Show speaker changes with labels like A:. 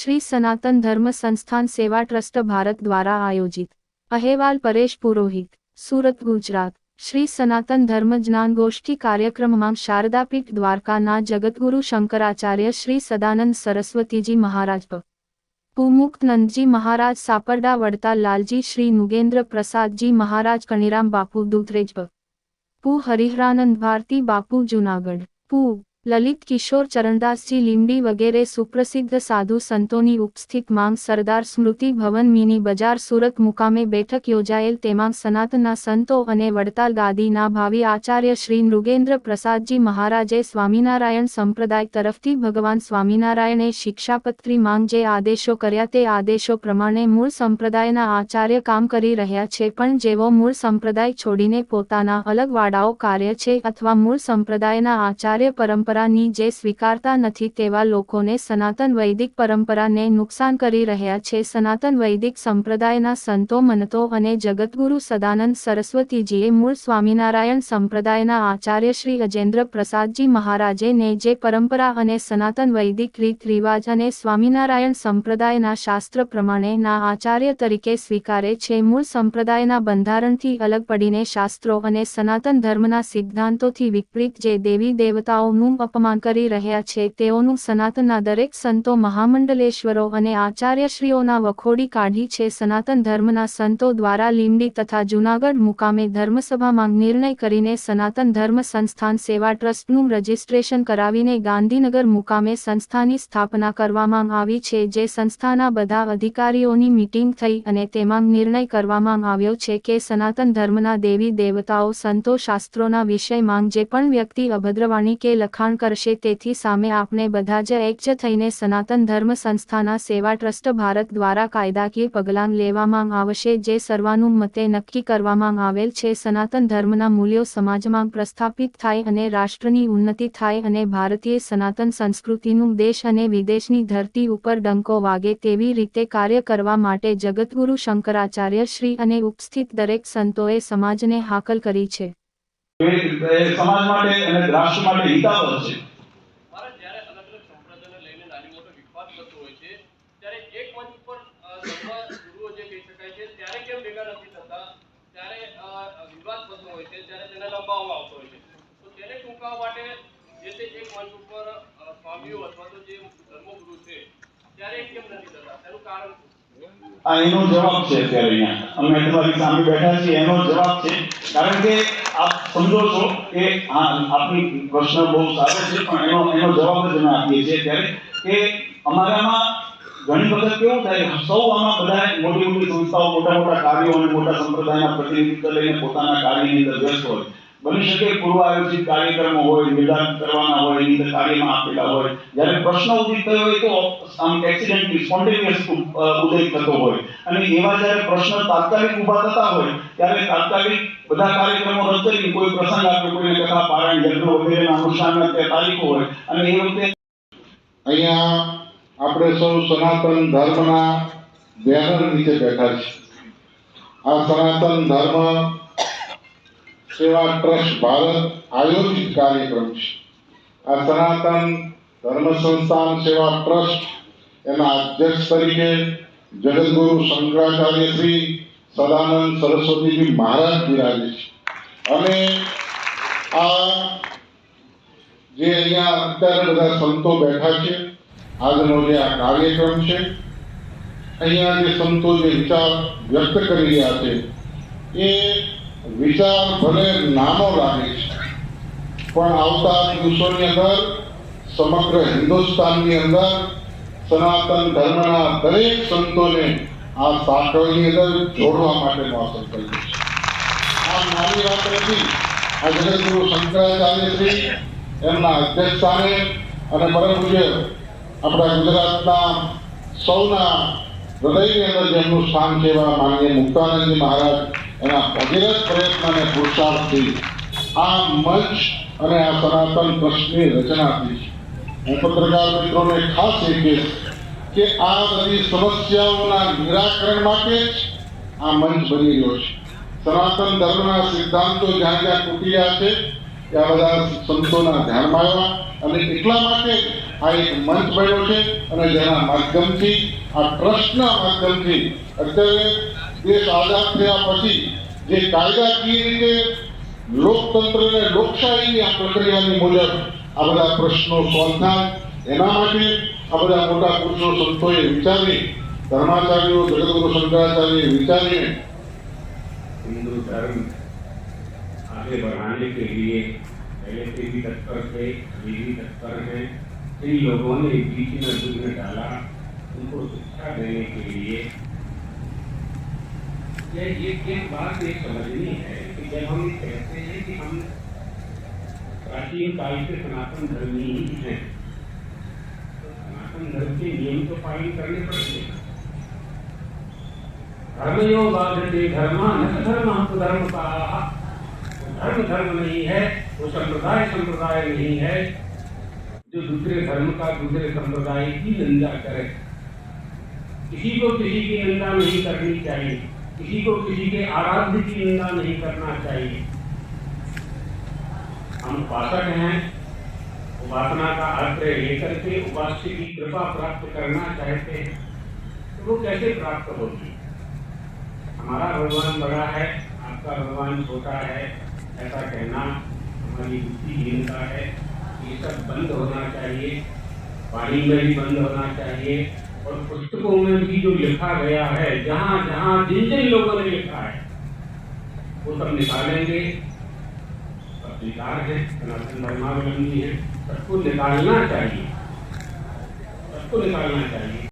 A: શ્રી સનાતન ધર્મ સંસ્થાન સેવા ટ્રસ્ટ ભારત દ્વારા આયોજિત. અહેવાલ પરેશ પુરોહિત, સુરત, ગુજરાત. શ્રી સનાતન ધર્મ જ્ઞાન ગોષ્ઠી કાર્યક્રમમાં શારદાપીઠ દ્વારકાના જગતગુરુ શંકરાચાર્ય શ્રી સદાનંદ સરસ્વતીજી મહારાજ પ. પુમુક્તનંદજી મહારાજ સાપરડા વડતા લાલજી શ્રી નુગેન્દ્ર પ્રસાદજી મહારાજ કણીરામ બાપુ દુધરેજ પુ. હરિહરાનંદ ભારતી બાપુ જુનાગઢ. પુ. લલિત કિશોર ચરણદાસજી લીંબડી વગેરે સુપ્રસિદ્ધ સાધુ સંતોની ઉપસ્થિત માંગ સરદાર સ્મૃતિ ભવન મિની બજાર સુરત મુકામે બેઠક યોજાયેલ તેમાં સનાતનના સંતો અને વડતાલ ગાદીના ભાવિ આચાર્ય શ્રી નૃગેન્દ્ર પ્રસાદજી મહારાજે સ્વામિનારાયણ સંપ્રદાય તરફથી ભગવાન સ્વામિનારાયણે શિક્ષાપત્રી માંગ જે આદેશો કર્યા તે આદેશો પ્રમાણે મૂળ સંપ્રદાયના આચાર્ય કામ કરી રહ્યા છે પણ જેવો મૂળ સંપ્રદાય છોડીને પોતાના અલગ વાડાઓ કાર્ય છે અથવા મૂળ સંપ્રદાયના આચાર્ય પરંપરાની જે સ્વીકારતા નથી તેવા લોકોને સનાતન વૈદિક પરંપરાને નુકસાન કરી રહ્યા છે. સનાતન વૈદિક સંપ્રદાયના સંતો મનતો અને જગતગુરુ સદાનંદ સરસ્વતીજીએ મૂળ સ્વામિનારાયણ સંપ્રદાયના આચાર્ય શ્રી અજેન્દ્ર પ્રસાદજી મહારાજે ને જે પરંપરા અને સનાતન વૈદિક રીત રિવાજ અને સ્વામિનારાયણ સંપ્રદાયના શાસ્ત્ર પ્રમાણેના આચાર્ય તરીકે સ્વીકારે છે. મૂળ સંપ્રદાયના બંધારણથી અલગ પડીને શાસ્ત્રો અને સનાતન ધર્મના સિદ્ધાંતોથી વિપરીત જે દેવી દેવતાઓનું અપમાન કરી રહ્યા છે, તેઓનું સનાતનના દરેક સંતો મહામંડલેશ્વરો અને આચાર્યશ્રીઓના વખોડી કાઢી છે. સનાતન ધર્મના સંતો દ્વારા લીંબડી તથા જૂનાગઢ મુકામે ધર્મસભામાં નિર્ણય કરીને સનાતન ધર્મ સંસ્થાન સેવા ટ્રસ્ટનું રજીસ્ટ્રેશન કરાવીને ગાંધીનગર મુકામે સંસ્થાની સ્થાપના કરવામાં આવી છે, જે સંસ્થાના બધા અધિકારીઓની મીટિંગ થઈ અને તેમાં નિર્ણય કરવામાં આવ્યો છે કે સનાતન ધર્મના દેવી દેવતાઓ સંતો શાસ્ત્રોના વિષયમાં જે પણ વ્યક્તિ અભદ્રવાણી કે લખાણ કરશે. તેથી સામે આપણે બધા જ એકજ થઈને સનાતન ધર્મ સંસ્થાના સેવા ટ્રસ્ટ ભારત દ્વારા કાયદાકીય પગલાં લેવામાં આવશે, જે સર્વાનુમતે નક્કી કરવામાં આવેલ છે. સનાતન ધર્મના મૂલ્યો સમાજમાં પ્રસ્થાપિત થાય અને રાષ્ટ્રની ઉન્નતિ થાય અને ભારતીય સનાતન સંસ્કૃતિનું દેશ અને વિદેશની ધરતી ઉપર ડંકો વાગે તેવી રીતે કાર્ય કરવા માટે જગતગુરુ શંકરાચાર્ય શ્રી અને ઉપસ્થિત દરેક સંતોએ સમાજને હાકલ કરી છે.
B: સમાજ માટે અને રાષ્ટ્ર માટે હિતાવહ છે. આ એનો જવાબ છે અત્યારે અહીંયા. અમે તમારી સામે બેઠા છીએ એનો જવાબ છે. કારણ કે આપ સમજો છો કે હા આપની પ્રશ્ન બહુ સારો છે, પણ એનો એનો જવાબ જ ના આપીએ છીએ ત્યારે કે અમારામાં ઘણી વખત કેવું થાય સૌ આમાં બધા મોટી મોટી સંસ્થાઓ મોટા મોટા કાર્યો અને મોટા સંપ્રદાયના પ્રતિનિધિત્વ લઈને પોતાના કાર્યની અંદર વ્યસ્ત હોય. બની શકે પૂર્વ આયોજિત કાર્યક્રમો હોય નિદાન કરવાના હોય, એની અંદર આપેલા હોય. જ્યારે પ્રશ્ન ઉદિત થયો હોય તો આમ એક્સિડન્ટલી સ્પોન્ટેનિયસ ઉદય થતો હોય. અને એવા જ્યારે પ્રશ્ન તાત્કાલિક ઊભા થતા હોય, ત્યારે તાત્કાલિક બધા કાર્યક્રમો રદ કરી કોઈ પ્રસંગ આપ્યો, કોઈને કથા, પારાયણ, યજ્ઞ વગેરેના અનુષ્ઠાનના તે તારીખો હોય, અને એ વખતે
C: અહીંયા આપણે સૌ સનાતન ધર્મના બેનર નીચે બેઠા છીએ. આ સનાતન ધર્મ સેવા ટ્રસ્ટ ભારત આયોજિત કાર્યક્રમ છે. આ સનાતન ધર્મ સંસ્થાન સેવા ટ્રસ્ટ એના અધ્યક્ષ તરીકે જગદગુરુ શંકરાચાર્ય શ્રી સદાનંદ સરસ્વતીજી મહારાજ બિરાજે છે. અને આ જે અહીંયા અત્યારે બધા સંતો બેઠા છે, આજનો જે આ કાર્યક્રમ છે, અહીંયા જે સંતો જે વિચાર વ્યક્ત કરી રહ્યા છે, એ વિચાર ભલે નાનો લાગે છે, પણ આવતા દિવસોની અંદર સમગ્ર હિન્દુસ્તાનની અંદર સનાતન ધર્મના દરેક સંતોને આ સાંકળની અંદર જોડવા માટેનો આ સંકલ્પ છે. આ નાની વાત નથી. આ જગતગુરુ શંકરાચાર્ય શ્રી એમના અધ્યક્ષસ્થાને અને પરમ પૂજ્ય આપણા ગુજરાતના સૌના હૃદયની અંદર જેમનું સ્થાન છે એવા માનનીય મુક્તાનંદજી મહારાજ એના ભગીરથ પ્રયત્ન અને પુરુષાર્થથી આ મંચ અને આ સનાતન ટ્રસ્ટની રચના થઈ છે. હું પત્રકાર મિત્રોને ખાસ એ કહીશ કે આ બધી સમસ્યાઓના નિરાકરણ માટે જ આ મંચ બની રહ્યો છે. સનાતન ધર્મના સિદ્ધાંતો જ્યાં જ્યાં તૂટી રહ્યા છે, ત્યાં બધા સંતોના ધ્યાનમાં આવ્યા અને એટલા માટે આ એક મંચ બન્યો છે અને જેના માધ્યમથી, આ ટ્રસ્ટના માધ્યમથી અત્યારે દેશ આઝાદ થયા પછી જે કાયદાકીય રીતે લોકતંત્ર અને લોકશાહીની આ પ્રક્રિયાની મુજબ આ બધા પ્રશ્નો સોલ્વ થાય એના માટે આ બધા મોટા પુરુષો સંતોએ વિચારી ધર્માચાર્યો જગતગુરુ શંકરાચાર્યએ વિચારીને
D: हिंदू धर्म आगे बढ़ाने के लिए पहले से भी तत्पर थे अभी भी तत्पर हैं इन लोगों ने बीच में युग में डाला उनको शिक्षा देने के लिए यह एक एक बात ये समझनी है कि जब हम कहते हैं कि हम प्राचीन काल से सनातन धर्मी ही हैं तो सनातन धर्म के नियम तो पालन करने पड़ेंगे धर्मयो बाधते धर्म न धर्म धर्म का धर्म धर्म नहीं है, वो संप्रदाय संप्रदाय नहीं है। जो दूसरे धर्म का दूसरे संप्रदाय की निंदा करे। किसी को किसी की निंदा नहीं करनी चाहिए। किसी को किसी के आराध्य की निंदा नहीं करना चाहिए। हम उपासक हैं, उपासना का आश्रय लेकर के उपास्य की कृपा प्राप्त करना चाहते हैं तो वो कैसे प्राप्त होगी? हमारा भगवान बड़ा है, आपका भगवान छोटा है, ऐसा कहना हमारी बुद्धिहीनता है। ये सब बंद होना चाहिए पानी में भी बंद होना चाहिए। और पुस्तकों में भी जो लिखा गया है जहाँ जहाँ जिन जिन लोगों ने लिखा है वो सब निकालेंगे सब स्वीकार है सनातन धर्मावलंबी है सबको निकालना चाहिए सबको निकालना चाहिए